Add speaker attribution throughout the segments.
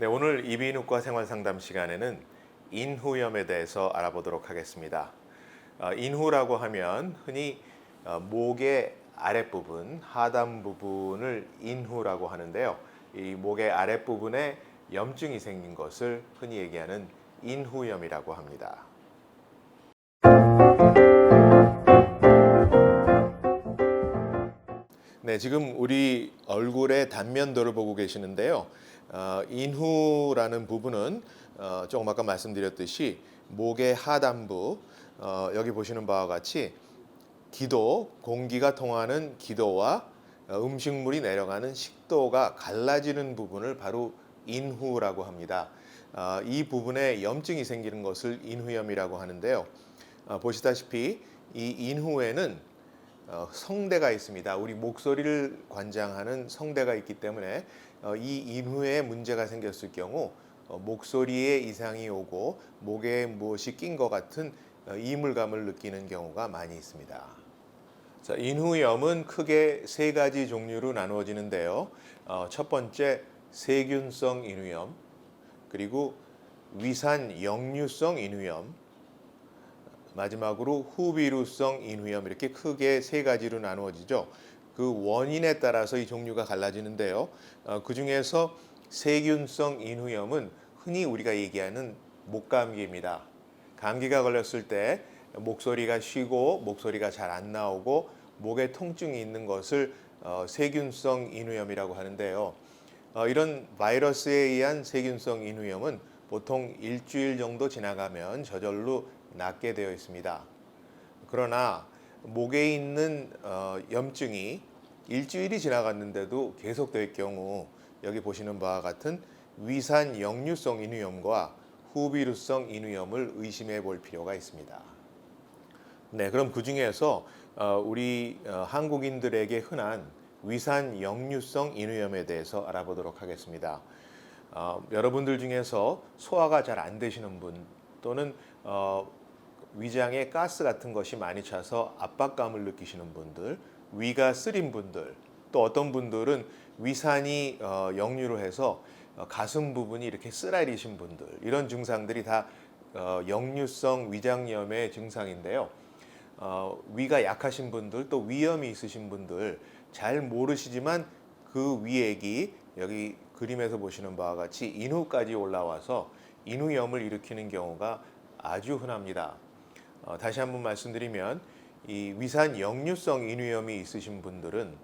Speaker 1: 네, 오늘 이비인후과 생활 상담 시간에는 인후염에 대해서 알아보도록 하겠습니다. 어, 인후라고 하면 흔히 어, 목의 아랫부분, 하단 부분을 인후라고 하는데요. 이 목의 아랫부분에 염증이 생긴 것을 흔히 얘기하는 인후염이라고 합니다. 네, 지금 우리 얼굴의 단면도를 보고 계시는데요. 어, 인후라는 부분은 어, 조금 아까 말씀드렸듯이 목의 하단부 어, 여기 보시는 바와 같이 기도 공기가 통하는 기도와 어, 음식물이 내려가는 식도가 갈라지는 부분을 바로 인후라고 합니다. 어, 이 부분에 염증이 생기는 것을 인후염이라고 하는데요. 어, 보시다시피 이 인후에는 어, 성대가 있습니다. 우리 목소리를 관장하는 성대가 있기 때문에 어, 이 인후에 문제가 생겼을 경우 어, 목소리에 이상이 오고 목에 무엇이 낀 것 같은 어, 이물감을 느끼는 경우가 많이 있습니다. 자, 인후염은 크게 세 가지 종류로 나누어지는데요. 어, 첫 번째 세균성 인후염, 그리고 위산 역류성 인후염, 마지막으로 후비루성 인후염 이렇게 크게 세 가지로 나누어지죠. 그 원인에 따라서 이 종류가 갈라지는데요. 어, 그 중에서 세균성 인후염은 흔히 우리가 얘기하는 목감기입니다. 감기가 걸렸을 때 목소리가 쉬고 목소리가 잘 안 나오고 목에 통증이 있는 것을 어, 세균성 인후염이라고 하는데요. 어, 이런 바이러스에 의한 세균성 인후염은 보통 일주일 정도 지나가면 저절로 낫게 되어 있습니다. 그러나 목에 있는 어, 염증이 일주일이 지나갔는데도 계속될 경우 여기 보시는 바와 같은 위산 역류성 인후염과 후비루성 인후염을 의심해 볼 필요가 있습니다. 네, 그럼 그 중에서 어, 우리 어, 한국인들에게 흔한 위산 역류성 인후염에 대해서 알아보도록 하겠습니다. 어, 여러분들 중에서 소화가 잘 안 되시는 분 또는 어, 위장에 가스 같은 것이 많이 차서 압박감을 느끼시는 분들, 위가 쓰린 분들, 또 어떤 분들은 위산이 어, 역류를 해서 어, 가슴 부분이 이렇게 쓰라리신 분들, 이런 증상들이 다 어, 역류성 위장염의 증상인데요. 어, 위가 약하신 분들, 또 위염이 있으신 분들 잘 모르시지만 그 위액이 여기 그림에서 보시는 바와 같이 인후까지 올라와서 인후염을 일으키는 경우가 아주 흔합니다. 어, 다시 한번 말씀드리면 이 위산 역류성 인후염이 있으신 분들은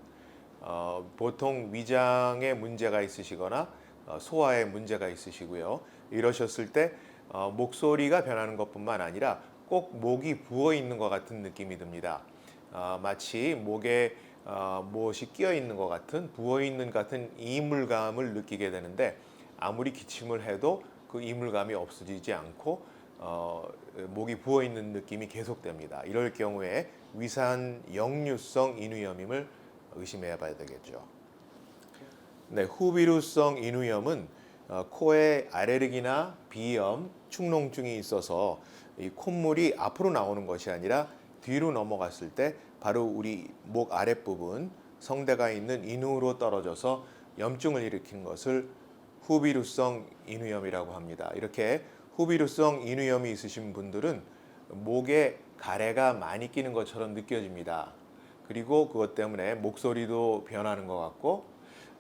Speaker 1: 어, 보통 위장에 문제가 있으시거나 어, 소화에 문제가 있으시고요. 이러셨을 때 어, 목소리가 변하는 것뿐만 아니라 꼭 목이 부어 있는 것 같은 느낌이 듭니다. 어, 마치 목에 어, 무엇이 끼어 있는 것 같은 부어 있는 같은 이물감을 느끼게 되는데 아무리 기침을 해도 그 이물감이 없어지지 않고 어, 목이 부어 있는 느낌이 계속됩니다. 이럴 경우에 위산 역류성 인후염임을 의심해 봐야 되겠죠. 네, 후비루성 인후염은 어, 코에 알레르기나 비염, 축농증이 있어서 이 콧물이 앞으로 나오는 것이 아니라 뒤로 넘어갔을 때 바로 우리 목 아랫부분 성대가 있는 인후로 떨어져서 염증을 일으키는 것을 후비루성 인후염이라고 합니다. 이렇게 후비루성 인후염이 있으신 분들은 목에 가래가 많이 끼는 것처럼 느껴집니다. 그리고 그것 때문에 목소리도 변하는 것 같고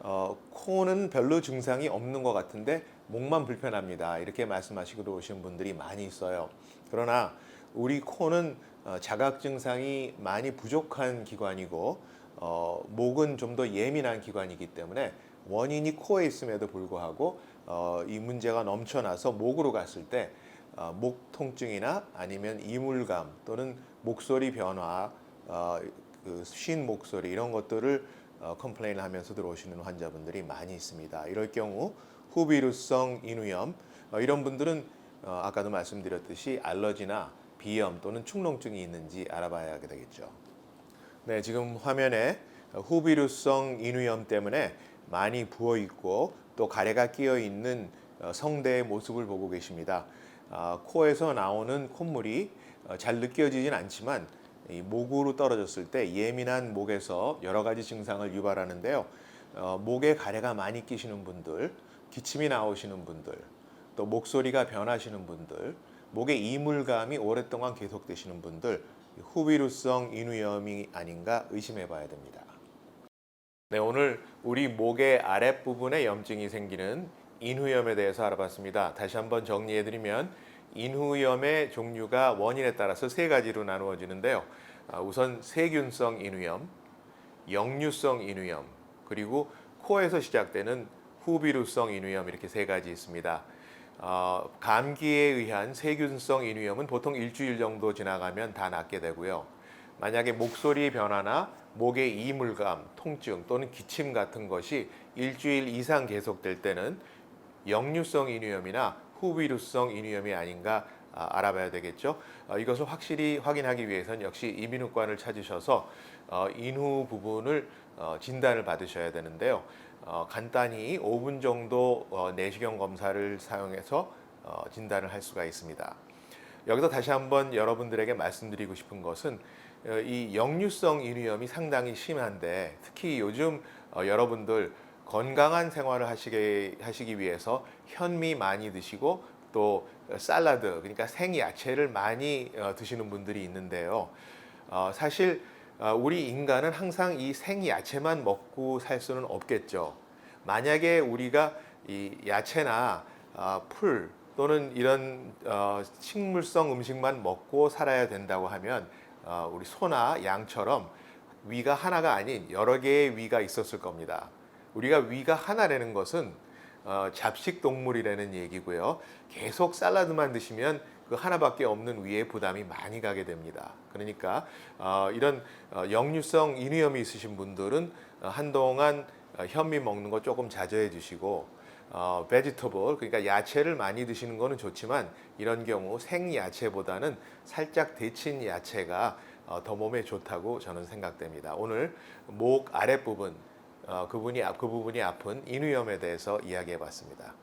Speaker 1: 어, 코는 별로 증상이 없는 것 같은데 목만 불편합니다. 이렇게 말씀하시고 오신 분들이 많이 있어요. 그러나 우리 코는 어, 자각 증상이 많이 부족한 기관이고 어, 목은 좀 더 예민한 기관이기 때문에 원인이 코에 있음에도 불구하고 어, 이 문제가 넘쳐나서 목으로 갔을 때 어, 목 통증이나 아니면 이물감 또는 목소리 변화, 어, 그쉰 목소리 이런 것들을 어, 컴플레인을 하면서 들어오시는 환자분들이 많이 있습니다. 이럴 경우 후비루성 인후염 어, 이런 분들은 어, 아까도 말씀드렸듯이 알러지나 비염 또는 축농증이 있는지 알아봐야 되겠죠. 네, 지금 화면에 후비루성 인후염 때문에 많이 부어 있고 또 가래가 끼어 있는 어, 성대의 모습을 보고 계십니다. 아, 코에서 나오는 콧물이 어, 잘 느껴지진 않지만 이 목으로 떨어졌을 때 예민한 목에서 여러 가지 증상을 유발하는데요. 어, 목에 가래가 많이 끼시는 분들, 기침이 나오시는 분들, 또 목소리가 변하시는 분들, 목에 이물감이 오랫동안 계속되시는 분들, 후비루성 인후염이 아닌가 의심해 봐야 됩니다. 네, 오늘 우리 목의 아랫부분에 염증이 생기는 인후염에 대해서 알아봤습니다. 다시 한번 정리해 드리면 인후염의 종류가 원인에 따라서 세 가지로 나누어지는데요. 아, 우선 세균성 인후염, 역류성 인후염, 그리고 코에서 시작되는 후비루성 인후염 이렇게 세 가지 있습니다. 어, 감기에 의한 세균성 인후염은 보통 일주일 정도 지나가면 다 낫게 되고요. 만약에 목소리 변화나 목의 이물감, 통증 또는 기침 같은 것이 일주일 이상 계속될 때는 역류성 인후염이나 후비루성 인후염이 아닌가 아, 알아봐야 되겠죠. 어, 이것을 확실히 확인하기 위해서는 역시 이비인후과를 찾으셔서 어, 인후 부분을 어, 진단을 받으셔야 되는데요. 어, 간단히 5분 정도 어, 내시경 검사를 사용해서 어, 진단을 할 수가 있습니다. 여기서 다시 한번 여러분들에게 말씀드리고 싶은 것은 어, 이 역류성 인후염이 상당히 심한데 특히 요즘 어, 여러분들 건강한 생활을 하시게 하시기 위해서 현미 많이 드시고 또 샐러드 그러니까 생야채를 많이 어, 드시는 분들이 있는데요. 어, 사실 어, 우리 인간은 항상 이 생야채만 먹고 살 수는 없겠죠. 만약에 우리가 이 야채나 아, 풀 또는 이런 어, 식물성 음식만 먹고 살아야 된다고 하면 어, 우리 소나 양처럼 위가 하나가 아닌 여러 개의 위가 있었을 겁니다. 우리가 위가 하나라는 것은 어, 잡식 동물이라는 얘기고요. 계속 샐러드만 드시면 그 하나밖에 없는 위에 부담이 많이 가게 됩니다. 그러니까 어, 이런 어, 역류성 인후염이 있으신 분들은 어, 한동안 어, 현미 먹는 거 조금 자제해 주시고 어, 베지터블 그러니까 야채를 많이 드시는 거는 좋지만 이런 경우 생 야채보다는 살짝 데친 야채가 어, 더 몸에 좋다고 저는 생각됩니다. 오늘 목 아랫 부분 어, 그분이 아- 그 부분이 아픈 인후염에 대해서 이야기해 봤습니다.